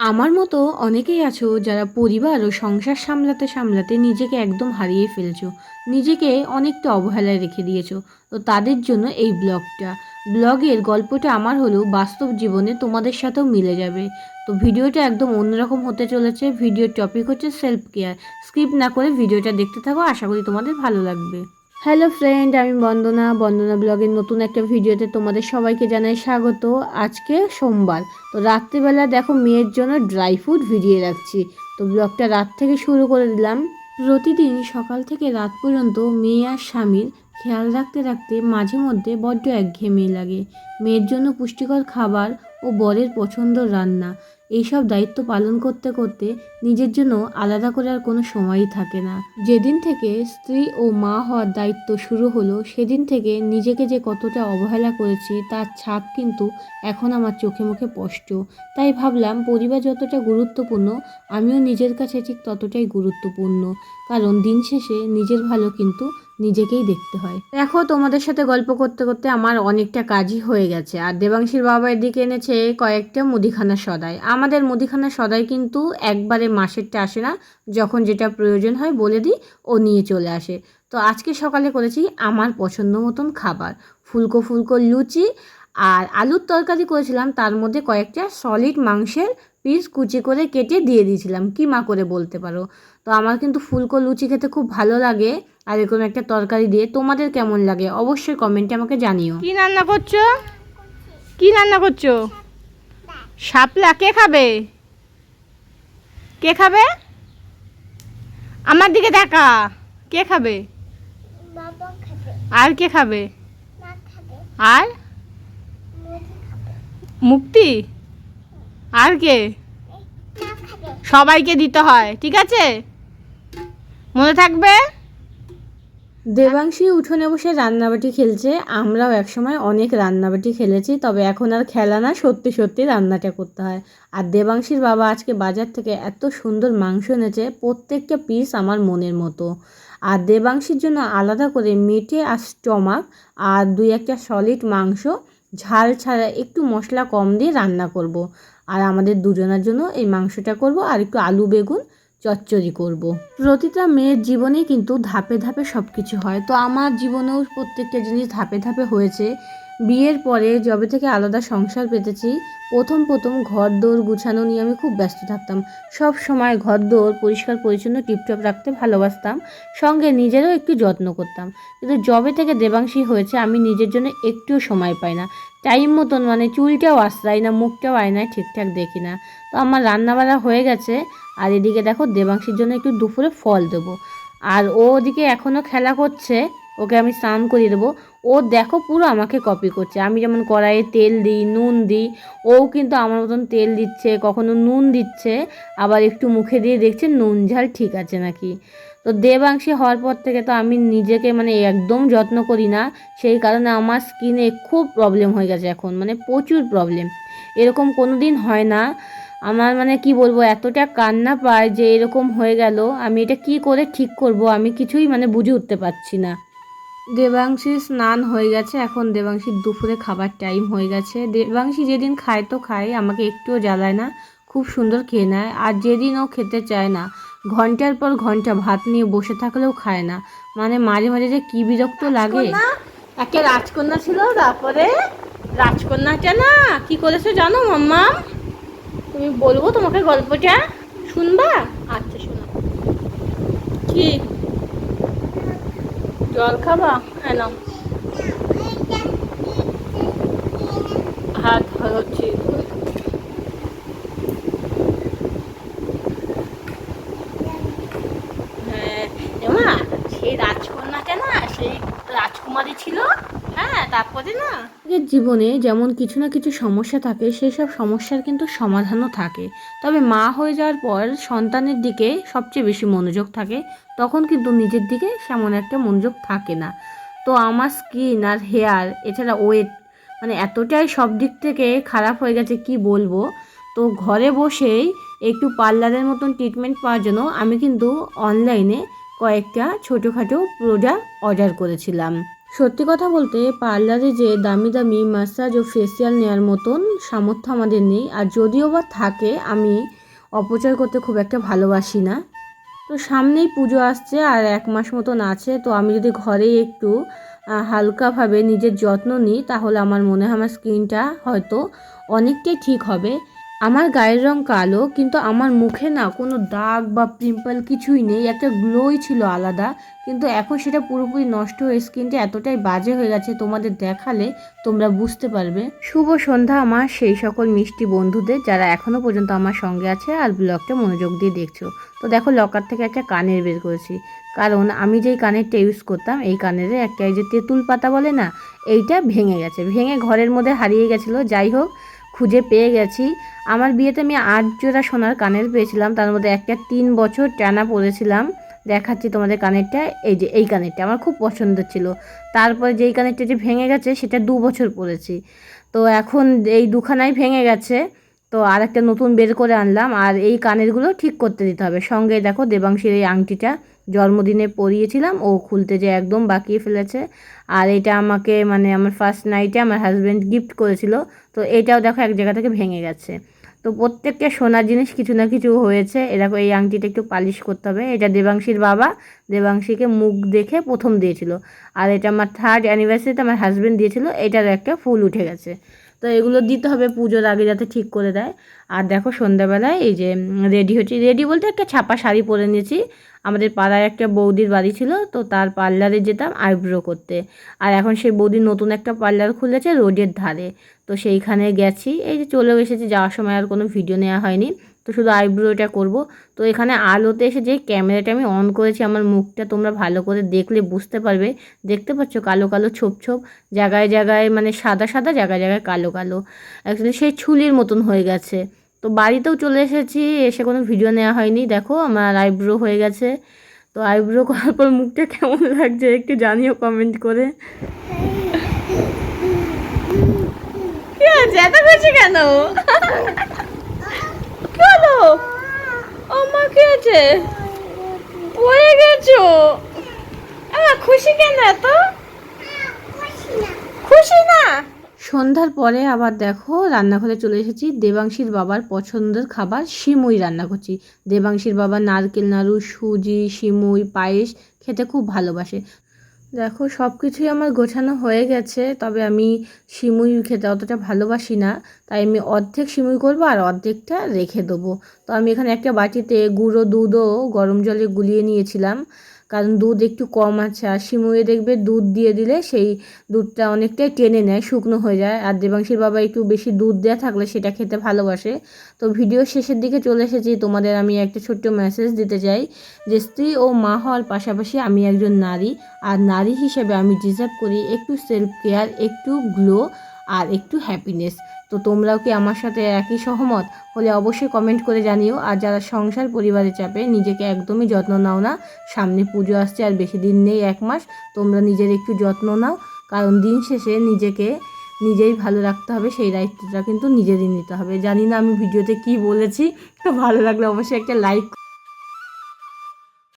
আমার মতো অনেকেই আছো যারা পরিবার ও সংসার সামলাতে সামলাতে নিজেকে একদম হারিয়ে ফেলছো। নিজেকে অনেকটা অবহেলায় রেখে দিয়েছ। তো তাদের জন্য এই ব্লগটা। ব্লগের গল্পটা আমার হলেও বাস্তব জীবনে তোমাদের সাথেও মিলে যাবে। তো ভিডিওটা একদম অন্যরকম হতে চলেছে। ভিডিওর টপিক হচ্ছে সেলফ কেয়ার স্কিপ না করে ভিডিওটা দেখতে থাকো। আশা করি তোমাদের ভালো লাগবে। হ্যালো ফ্রেন্ড আমি বন্দনা। বন্দনা ব্লগের নতুন একটা ভিডিওতে তোমাদের সবাইকে জানাই স্বাগত। আজকে সোমবার। তো রাত্রিবেলা দেখো মেয়ের জন্য ড্রাই ফ্রুট ভিজিয়ে রাখছি। তো ব্লগটা রাত থেকে শুরু করে দিলাম। প্রতিদিন সকাল থেকে রাত পর্যন্ত মেয়ে আর স্বামীর খেয়াল রাখতে রাখতে মাঝে মধ্যে বড্ড একঘেয়েমি লাগে। মেয়ের জন্য পুষ্টিকর খাবার ও বরের পছন্দ রান্না। এইসব দায়িত্ব পালন করতে করতে নিজের জন্য আলাদা করে আর কোনো সময়ই থাকে না। যেদিন থেকে স্ত্রী ও মা হওয়ার দায়িত্ব শুরু হলো, সেদিন থেকে নিজেকে যে কতটা অবহেলা করেছি, তার ছাপ কিন্তু এখন আমার চোখে মুখে স্পষ্ট। তাই ভাবলাম, পরিবার যতটা গুরুত্বপূর্ণ, আমিও নিজের কাছে ঠিক ততটাই গুরুত্বপূর্ণ। কারণ দিন শেষে নিজের ভালো কিন্তু নিজেকেই দেখতে হয়। দেখো, তোমাদের সাথে গল্প করতে করতে আমার অনেকটা কাজই হয়ে গেছে। আর দেবাংশীর বাবা এদিকে এনেছে কয়েকটা মুদিখানা সদাই। আমাদের মুদিখানা সদাই কিন্তু একবারে মাসেরটা আসে না। যখন যেটা প্রয়োজন হয় বলে দিই, ও নিয়ে চলে আসে। তো আজকে সকালে করেছি আমার পছন্দ মতন খাবার। ফুলকো ফুলকো লুচি আর আলুর তরকারি করেছিলাম। তার মধ্যে কয়েকটা সলিড মাংসের পিস কুচি করে কেটে দিয়ে দিয়েছিলাম। কিমা করে বলতে পারো? তো আমার কিন্তু ফুলকো লুচি খেতে খুব ভালো লাগে আর এরকম একটা তরকারি দিয়ে। তোমাদের কেমন লাগে? অবশ্যই কমেন্টে আমাকে জানিও। কি রান্না করছ? কি রান্না করছ? শাপলা কে খাবে? কে খাবে? আমার দিকে দেখা। কে খাবে? আর কে খাবে? আর? মুক্তি? আর কে? সবাইকে দিতে হয় ঠিক আছে? মনে থাকবে? দেবাংশী উঠোনে বসে রান্নাবাটি খেলছে। আমরাও একসময় অনেক রান্নাবাটি খেলেছি, তবে এখন আর খেলা না, সত্যি সত্যি রান্নাটা করতে হয়। আর দেবাংশীর বাবা আজকে বাজার থেকে এত সুন্দর মাংস এনেছে, প্রত্যেকটা পিস আমার মনের মতো। আর দেবাংশীর জন্য আলাদা করে মেটে আর স্টমাক আর দুই একটা সলিড মাংস, ঝাল ছাড়া একটু মশলা কম দিয়ে রান্না করব। আর আমাদের দুজনের জন্য এই মাংসটা করব, আর একটু আলু, বেগুন চচ্চড়ি করব। প্রতিটা মেয়ের জীবনে কিন্তু ধাপে ধাপে সব কিছু হয় তো আমার জীবনেও প্রত্যেকটা জিনিস ধাপে ধাপে হয়েছে বিয়ের পরে যবে থেকে আলাদা সংসার পেতেছি, প্রথম প্রথম ঘর দৌড় গুছানো নিয়ে আমি খুব ব্যস্ত থাকতাম। সব সময় ঘর দৌড় পরিষ্কার পরিচ্ছন্ন টিপটপ রাখতে ভালোবাসতাম, সঙ্গে নিজেরও একটু যত্ন করতাম। কিন্তু যবে থেকে দেবাংশী হয়েছে, আমি নিজের জন্য একটুও সময় পাই না। টাইম মতন মানে চুলটাও আশ্রাই না, মুখটাও আয় আয়নায় ঠিকঠাক দেখি না। তো আমার রান্নাবাড়া হয়ে গেছে, আর এদিকে দেখো দেবাংশীর জন্য একটু দুপুরে ফল দেবো। আর ও ওদিকে এখনও খেলা করছে ওকে আমি স্নান করিয়ে দেবো। ও দেখো পুরো আমাকে কপি করছে। আমি যেমন কড়াইয়ে তেল দিই, নুন দিই ও কিন্তু আমার মতন তেল দিচ্ছে, কখনো নুন দিচ্ছে, আবার একটু মুখে দিয়ে দেখছে নুন ঝাল ঠিক আছে নাকি। তো দেবাংশী হওয়ার পর থেকে তো আমি নিজেকে মানে একদম যত্ন করি না, সেই কারণে আমার স্কিনে খুব প্রবলেম হয়ে গেছে এখন মানে প্রচুর প্রবলেম এরকম কোনো দিন হয় না। আমার মানে কি বলব, এতটা কান্না পায় যে এরকম হয়ে গেল, আমি এটা কি করে ঠিক করব, আমি কিছুই মানে বুঝে উঠতে পারছি না। দেবাংশীর স্নান হয়ে গেছে, এখন দেবাংশীর দুপুরে খাবার টাইম হয়ে গেছে। দেবাংশী যেদিন খায় তো খায়, আমাকে একটুও জ্বালায় না, খুব সুন্দর খেয়ে নেয়। আর যেদিন ও খেতে চায় না, ঘণ্টার পর ঘণ্টা ভাত নিয়ে বসে থাকলেও খায় না। মানে মাঝে মাঝে যে কি বিরক্ত লাগে। একটা রাজকন্যা ছিল, তারপরে রাজকন্যাটা না, কি করেছ জানো মাম্মা? তুমি বলব তোমাকে গল্পটা? শুনবা? আচ্ছা শোনো। কি? জল খাবা? হ্যাঁ নাও। হাত হচ্ছে। হ্যাঁ সেই রাজকন্যাটা না সেই রাজকুমারী ছিল? হ্যাঁ তারপরে না? জীবনে যেমন কিছু না কিছু সমস্যা থাকে, সেই সব সমস্যার কিন্তু সমাধানও থাকে। তবে মা হয়ে যাওয়ার পর সন্তানের দিকে সবচেয়ে বেশি মনোযোগ থাকে, তখন কিন্তু নিজের দিকে সেমন একটা মনোযোগ থাকে না। তো আমার স্কিন আর হেয়ার, এছাড়া ওয়েট মানে এতটাই সব দিক থেকে খারাপ হয়ে গেছে কি বলব? তো ঘরে বসেই একটু পার্লারের মতন ট্রিটমেন্ট পাওয়ার জন্য আমি কিন্তু অনলাইনে কয়েকটা ছোটোখাটো প্রোডাক্ট অর্ডার করেছিলাম। সত্যি কথা বলতে পার্লারে যে দামি দামি ম্যাসাজ ও ফেসিয়াল নেওয়ার মতন সামর্থ্য আমাদের নেই, আর যদিও বা থাকে, আমি অপচয় করতে খুব একটা ভালোবাসি না। তো সামনেই পুজো আসছে আর এক মাস মতন আছে, তো আমি যদি ঘরেই একটু হালকাভাবে নিজের যত্ন নিই, তাহলে আমার মনে হয় আমার স্কিনটা হয়তো অনেকটাই ঠিক হবে। আমার গায়ের রং কালো, কিন্তু আমার মুখে না কোনো দাগ বা পিম্পল কিছুই নেই। একটা গ্লোই ছিল আলাদা, কিন্তু এখন সেটা পুরোপুরি নষ্ট হয়ে স্কিনটা এতটাই বাজে হয়ে গেছে তোমাদের দেখালে তোমরা বুঝতে পারবে। শুভ সন্ধ্যা আমার সেই সকল মিষ্টি বন্ধুদের যারা এখনও পর্যন্ত আমার সঙ্গে আছে আর ব্লগটা মনোযোগ দিয়ে দেখছ। তো দেখো লকার থেকে একটা কানের বের করেছি। কারণ আমি যেই কানেরটা ইউজ করতাম, এই কানের একটা এই যে তেঁতুল পাতা বলে না, এইটা ভেঙে গেছে। ভেঙে ঘরের মধ্যে হারিয়ে গেছিল। যাই হোক খুঁজে পেয়ে গেছি। আমার বিয়েতে আমি আট জোড়া সোনার কানের পেয়েছিলাম। তার মধ্যে একটা তিন বছর টানা পরেছিলাম। দেখাচ্ছি তোমাদের কানেরটা। এই যে, এই কানেরটা আমার খুব পছন্দের ছিল। তারপরে যেই কানেরটা যে ভেঙে গেছে, সেটা দু বছর পরেছি। তো এখন এই দুখানাই ভেঙে গেছে। তো আর একটা নতুন বের করে আনলাম। আর এই কানেরগুলো ঠিক করতে দিতে হবে। সঙ্গে দেখো দেবাংশীর এই আংটিটা। জন্মদিনে পরিয়েছিলাম, ও খুলতে যে একদম বাকিয়ে ফেলেছে। আর এটা আমাকে মানে আমার ফার্স্ট নাইটে আমার হাজব্যান্ড গিফট করেছিল, তো এটাও দেখো এক জায়গা থেকে ভেঙে গেছে। তো প্রত্যেকটা সোনার জিনিস কিছু না কিছু হয়েছে এরকম এই আংটিটা একটু পালিশ করতে হবে। এটা দেবাংশীর বাবা, দেবাংশীকে মুখ দেখে প্রথম দিয়েছিল। আর এটা আমার থার্ড অ্যানিভার্সারিতে আমার হাজব্যান্ড দিয়েছিল, এটার একটা ফুল উঠে গেছে। তো এগুলো দিতে হবে পুজোর আগে যাতে ঠিক করে দেয়। আর দেখো সন্ধ্যাবেলায় এই যে রেডি হচ্ছে, রেডি বলতে একটা ছাপা শাড়ি পরে নিয়েছি। আমাদের পাড়ায় একটা বৌদির বাড়ি ছিল, তো তার পার্লারে যেতাম আইব্রো করতে। আর এখন সেই বৌদির নতুন একটা পার্লার খুলেছে রোডের ধারে, তো সেইখানে গেছি। এই যে চলেও এসেছি, যাওয়ার সময় আর কোনো ভিডিও নেওয়া হয়নি। তো শুধু আইব্রোটা করব। তো এখানে আলোতে এসে যে ক্যামেরাটা আমি অন করেছি আমার মুখটা তোমরা ভালো করে দেখলে বুঝতে পারবে। দেখতে পাচ্ছ কালো কালো ছোপ ছোপ জায়গায় জায়গায় মানে সাদা সাদা জায়গায় জায়গায় কালো কালো। অ্যাকচুয়ালি সেই ছুলির মতন হয়ে গেছে। তো বাড়িতেও চলে এসেছি এসে কোনো ভিডিও নেওয়া হয়নি। দেখো আমার আইব্রো হয়ে গেছে। তো আইব্রো করার পর মুখটা কেমন লাগছে একটু জানিও কমেন্ট করে। কি হয়েছে? এত খুশি কেন কি হলো ও মা কি পড়ে গেছো? আমার খুশি কেন এত? খুশি না? সন্ধ্যার পরে আবার দেখো, রান্নাঘরে চলে এসেছি। দেবাংশীর বাবার পছন্দের খাবার সিমুই রান্না করছি দেবাংশীর বাবা নারকেল, নাড়ু, সুজি সিমুই পায়েস খেতে খুব ভালোবাসে। দেখো সব কিছুই আমার গোছানো হয়ে গেছে, তবে আমি শিমুই খেতে অতটা ভালোবাসি না। তাই আমি অর্ধেক শিমুই করব আর অর্ধেকটা রেখে দেবো। তো আমি এখানে একটা বাটিতে গুঁড়ো দুধও গরম জলে গুলিয়ে নিয়েছিলাম। কারণ দুধ একটু কম আছে, আর সিমুয়ে দেখবে দুধ দিয়ে দিলে সেই দুধটা অনেকটাই টেনে নেয়, শুকনো হয়ে যায়। আর দেবাংশীর বাবা একটু বেশি দুধ দেওয়া থাকলে সেটা খেতে ভালোবাসে। তো ভিডিও শেষের দিকে চলে এসেছি, তোমাদের আমি একটা ছোট্ট মেসেজ দিতে চাই যে, স্ত্রী ও মা হওয়ার পাশাপাশি আমি একজন নারী, আর নারী হিসেবে আমি ডিজার্ভ করি একটু সেলফ কেয়ার একটু গ্লো আর একটু হ্যাপিনেস তো তোমরাও কি আমার সাথে একই সহমত? হলে অবশ্যই কমেন্ট করে জানিও। আর যারা সংসার পরিবারে চাপে, নিজেকে একদমই যত্ন নাও না। সামনে পুজো আসছে আর বেশি দিন নেই, এক মাস। তোমরা নিজের একটু যত্ন নাও। কারণ দিন শেষে নিজেকে নিজেই ভালো রাখতে হবে। সেই দায়িত্বটা কিন্তু নিজেরই নিতে হবে। জানি না আমি ভিডিওতে কি বলেছি। তো ভালো লাগলে অবশ্যই একটা লাইক